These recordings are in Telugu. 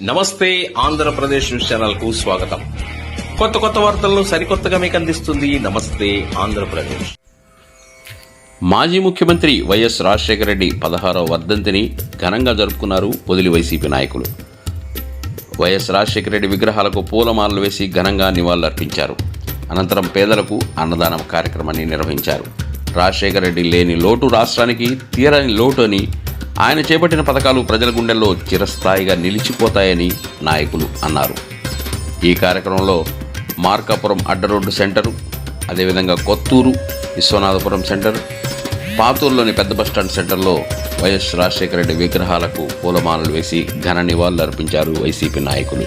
నమస్తే ఆంధ్రప్రదేశ్ న్యూస్ ఛానల్కు స్వాగతం. కొత్త కొత్త వార్తలను సరికొత్తగా మీకు అందిస్తుంది నమస్తే ఆంధ్రప్రదేశ్. మాజీ ముఖ్యమంత్రి వైఎస్ రాజశేఖర రెడ్డి పదహారవ వర్ధంతిని ఘనంగా జరుపుకున్నారు పొదిలి వైసీపీ నాయకులు. వైఎస్ రాజశేఖర రెడ్డి విగ్రహాలకు పూలమాలలు వేసి ఘనంగా నివాళులర్పించారు. అనంతరం పేదలకు అన్నదానం కార్యక్రమాన్ని నిర్వహించారు. రాజశేఖర రెడ్డి లేని లోటు రాష్ట్రానికి తీరని లోటు అని ఆయన చేపట్టిన పథకాలు ప్రజల గుండెల్లో చిరస్థాయిగా నిలిచిపోతాయని నాయకులు అన్నారు. ఈ కార్యక్రమంలో మార్కాపురం అడ్డరోడ్డు సెంటరు అదేవిధంగా కొత్తూరు విశ్వనాథపురం సెంటర్ పాతూరులోని పెద్ద బస్టాండ్ సెంటర్లో వైఎస్ రాజశేఖర రెడ్డి విగ్రహాలకు పూలమాలలు వేసి ఘన నివాళులు అర్పించారు వైసీపీ నాయకులు.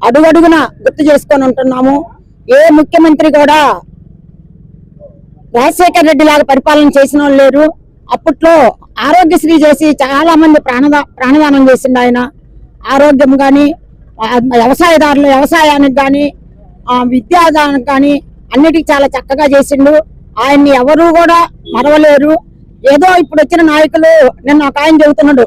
అడుగడుగున గుర్తు చేసుకొని ఉంటున్నాము. ఏ ముఖ్యమంత్రి కూడా రాజశేఖర్ రెడ్డి లాగా పరిపాలన చేసిన వాళ్ళు లేరు. అప్పట్లో ఆరోగ్యశ్రీ చేసి చాలా మంది ప్రాణదా ప్రాణదానం చేసిండు ఆయన. ఆరోగ్యం కానీ వ్యవసాయదారులు వ్యవసాయానికి కానీ విద్యాదానికి కానీ అన్నిటికీ చాలా చక్కగా చేసిండు. ఆయన్ని ఎవరు కూడా మరవలేరు. ఏదో ఇప్పుడు వచ్చిన నాయకులు నిన్న ఒక ఆయన చెబుతున్నాడు.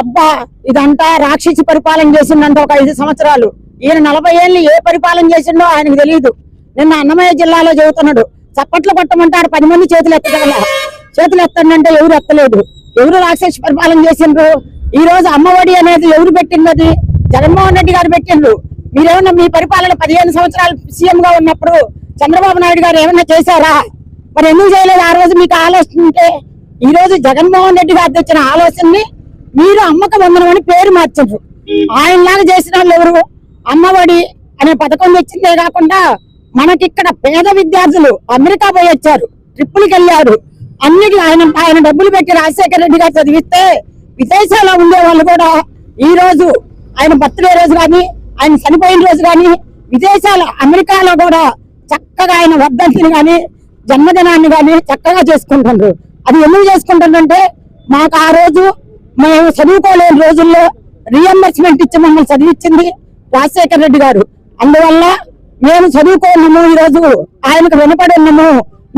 అబ్బా ఇదంతా రాక్షసి పరిపాలన చేసిందంట ఒక ఐదు సంవత్సరాలు. ఈయన నలభై ఏళ్ళు ఏ పరిపాలన చేసిండో ఆయనకు తెలియదు నిన్న అన్నమయ్య జిల్లాలో చెబుతున్నాడు చప్పట్లు కొట్టమంటాడు పది మంది చేతులు ఎత్తగల. చేతులు ఎత్తండి ఎవరు ఎత్తలేదు. ఎవరు రాక్షసి పరిపాలన చేసిండ్రు? ఈ రోజు అమ్మఒడి అనేది ఎవరు పెట్టింది జగన్మోహన్ రెడ్డి గారు పెట్టిండ్రు. మీరేమన్నా మీ పరిపాలన పదిహేను సంవత్సరాలు సీఎం గా ఉన్నప్పుడు చంద్రబాబు నాయుడు గారు ఏమన్నా చేశారా? మరి ఎందుకు చేయలేదు? ఆ రోజు మీకు ఆలోచన ఉంటే ఈ రోజు జగన్మోహన్ రెడ్డి గారు తెచ్చిన ఆలోచనని మీరు అమ్మకం వందనం అని పేరు మార్చారు ఆయనలాగా చేసిన వాళ్ళు ఎవరు? అమ్మఒడి అనే పథకం తెచ్చిందే కాకుండా మనకి ఇక్కడ పేద విద్యార్థులు అమెరికా పోయి వచ్చారు ట్రిప్పులకి వెళ్ళారు అన్నిటి ఆయన ఆయన డబ్బులు పెట్టి రాజశేఖర రెడ్డి గారు చదివిస్తే విదేశాల్లో ఉండే వాళ్ళు కూడా ఈ రోజు ఆయన బర్త్డే రోజు కానీ ఆయన చనిపోయిన రోజు కానీ విదేశాల అమెరికాలో కూడా చక్కగా ఆయన వర్ధంతిని కానీ జన్మదినాన్ని కానీ చక్కగా చేసుకుంటుండ్రు అది ఎందుకు చేసుకుంటుందంటే మాకు ఆ రోజు మేము చదువుకోలేని రోజుల్లో రీఎంబర్స్మెంట్ ఇచ్చి మమ్మల్ని చదివించింది. రాజశేఖర రెడ్డి గారు. అందువల్ల మేము చదువుకోలేము ఈ రోజు ఆయనకు వినపడి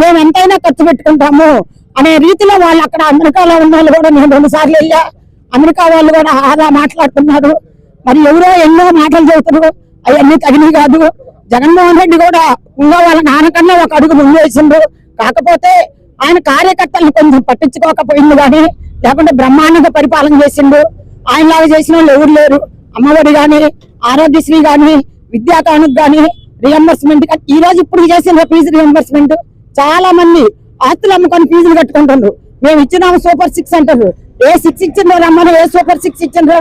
మేము ఎంతైనా ఖర్చు పెట్టుకుంటాము అనే రీతిలో వాళ్ళు అక్కడ అమెరికాలో ఉన్న వాళ్ళు కూడా నేను రెండుసార్లు వెళ్ళా. అమెరికా వాళ్ళు కూడా ఆదా మాట్లాడుతున్నారు. మరి ఎవరో ఎన్నో మాటలు చెబుతున్నారు. అవన్నీ తగినవి కాదు. జగన్మోహన్ రెడ్డి కూడా ఇంకా వాళ్ళ నాన్నకన్నా ఒక అడుగు ముందేసిండు కాకపోతే ఆయన కార్యకర్తలను కొంచెం పట్టించుకోకపోయింది కానీ లేకుంటే బ్రహ్మాండంగా పరిపాలన చేసిండు. ఆయనలాగా చేసిన వాళ్ళు ఎవరు లేరు. అమ్మఒడి గాని ఆరోగ్యశ్రీ కానీ విద్యా కానుక కానీ రియంబర్స్మెంట్ ఈ రోజు ఇప్పుడు చేసిన ఫీజు రియంబర్స్మెంట్ చాలా మంది ఆస్తులు అమ్ముకొని ఫీజులు కట్టుకుంటున్నారు మేము ఇచ్చినాము సూపర్ సిక్స్ అంటారు. ఏ సిక్స్ ఇచ్చిండ్రో రమ్మని ఏ సూపర్ సిక్స్ ఇచ్చిండ్రో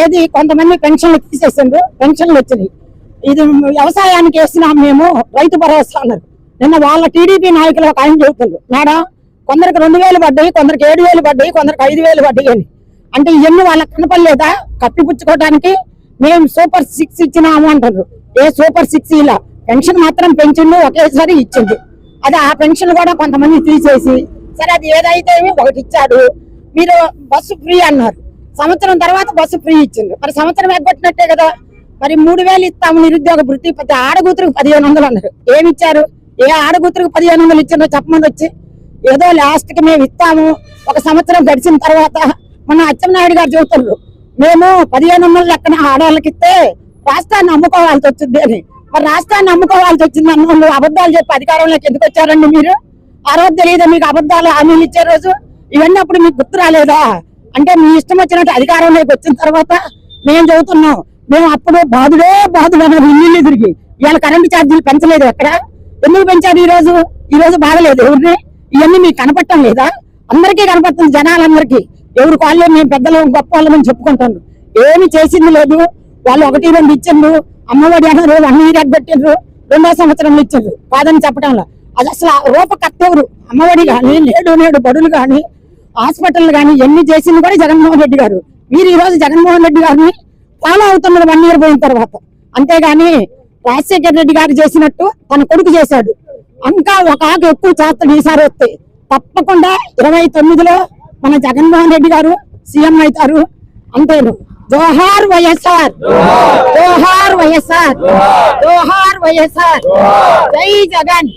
ఏది కొంతమంది పెన్షన్లు తీసేసిండ్రు పెన్షన్లు వచ్చినాయి. ఇది వ్యవసాయానికి వేసినాం మేము రైతు భరోసా అన్నారు. నిన్న వాళ్ళ టీడీపీ నాయకులు ఒక ఆయన చెబుతుండ్రు మేడం కొందరికి రెండు వేలు పడ్డాయి కొందరికి ఏడు వేలు పడ్డాయి కొందరికి ఐదు వేలు పడ్డాయి అని. అంటే ఇవన్నీ వాళ్ళకి కనపడలేదా? కప్పిపుచ్చుకోవడానికి మేము సూపర్ సిక్స్ ఇచ్చినాము అంటారు ఏ సూపర్ సిక్స్ ఇలా? పెన్షన్ మాత్రం పెంచిండు ఒకేసారి ఇచ్చింది అది ఆ పెన్షన్ కూడా కొంతమంది తీసేసి సరే అది ఏదైతే ఒకటి ఇచ్చాడు మీరు బస్సు ఫ్రీ అన్నారు. సంవత్సరం తర్వాత బస్సు ఫ్రీ ఇచ్చింది మరి సంవత్సరం ఎగ్గొట్టినట్టే కదా. మరి మూడు వేలు ఇస్తాము నిరుద్యోగ వృత్తి ప్రతి ఆడగూతురికి పదిహేను వందలు అన్నారు. ఏమి ఇచ్చారు ఏ ఆడగూతురికి పదిహేను వందలు ఇచ్చిందో చెప్పమని వచ్చి ఏదో లాస్ట్కి మేము ఇస్తాము. ఒక సంవత్సరం గడిచిన తర్వాత మన అచ్చెన్నాయుడు గారు చెబుతున్నారు. మేము పదిహేను వందల లెక్కన ఆడవాళ్ళకి ఇస్తే రాష్ట్రాన్ని అమ్ముకోవాల్సి వచ్చింది అని. మరి రాష్ట్రాన్ని అమ్ముకోవాల్సి వచ్చింది అన్న అబద్ధాలు చెప్పి అధికారంలోకి ఎందుకు వచ్చారండి మీరు? ఆ రోజు తెలియదా మీకు అబద్ధాలు హామీలు ఇచ్చే రోజు? ఇవన్నీ అప్పుడు మీకు గుర్తు రాలేదా? అంటే మీ ఇష్టం వచ్చినట్టు అధికారంలోకి వచ్చిన తర్వాత మేము చదువుతున్నాం. మేము అప్పుడు బాధుడే బాధుడు అన్నారు ఇల్లు తిరిగి. ఇవాళ కరెంటు ఛార్జీలు పెంచలేదు ఎక్కడ? ఎందుకు పెంచారు ఈ రోజు? ఈ రోజు బాగలేదు ఎవరిని? ఇవన్నీ మీకు కనపడటం లేదా? అందరికీ కనపడుతుంది జనాలందరికీ. ఎవరు వాళ్ళే మేము పెద్దలు గొప్ప వాళ్ళమని చెప్పుకుంటాను ఏమి చేసింది లేదు. వాళ్ళు ఒకటి రెండు ఇచ్చిండ్రు. అమ్మఒడి అన్నారు వన్ ఇయర్ పెట్టిండ్రు. రెండో సంవత్సరంలో ఇచ్చిండ్రు. కాదని చెప్పడంలో అది అసలు ఆ రూపకర్తెవరు అమ్మఒడి కానీ నేడు నేడు బడులు కానీ హాస్పిటల్ కానీ ఎన్ని చేసింది కూడా జగన్మోహన్ రెడ్డి గారు. మీరు ఈరోజు జగన్మోహన్ రెడ్డి గారిని ఫాలో అవుతున్నారు వన్ ఇయర్ పోయిన తర్వాత. అంతేగాని రాజశేఖర్ రెడ్డి గారు చేసినట్టు తన కొడుకు చేశాడు. ఇంకా ఒక ఆకు ఎక్కువ చేస్తాడు ఈసారి వస్తే తప్పకుండా ఇరవై తొమ్మిదిలో మన జగన్మోహన్ రెడ్డి గారు సీఎం అవుతారు అంతేను జోహార్ వైఎస్ఆర్. జోహార్ వైఎస్ఆర్. జోహార్ వైఎస్ఆర్. జై జగన్.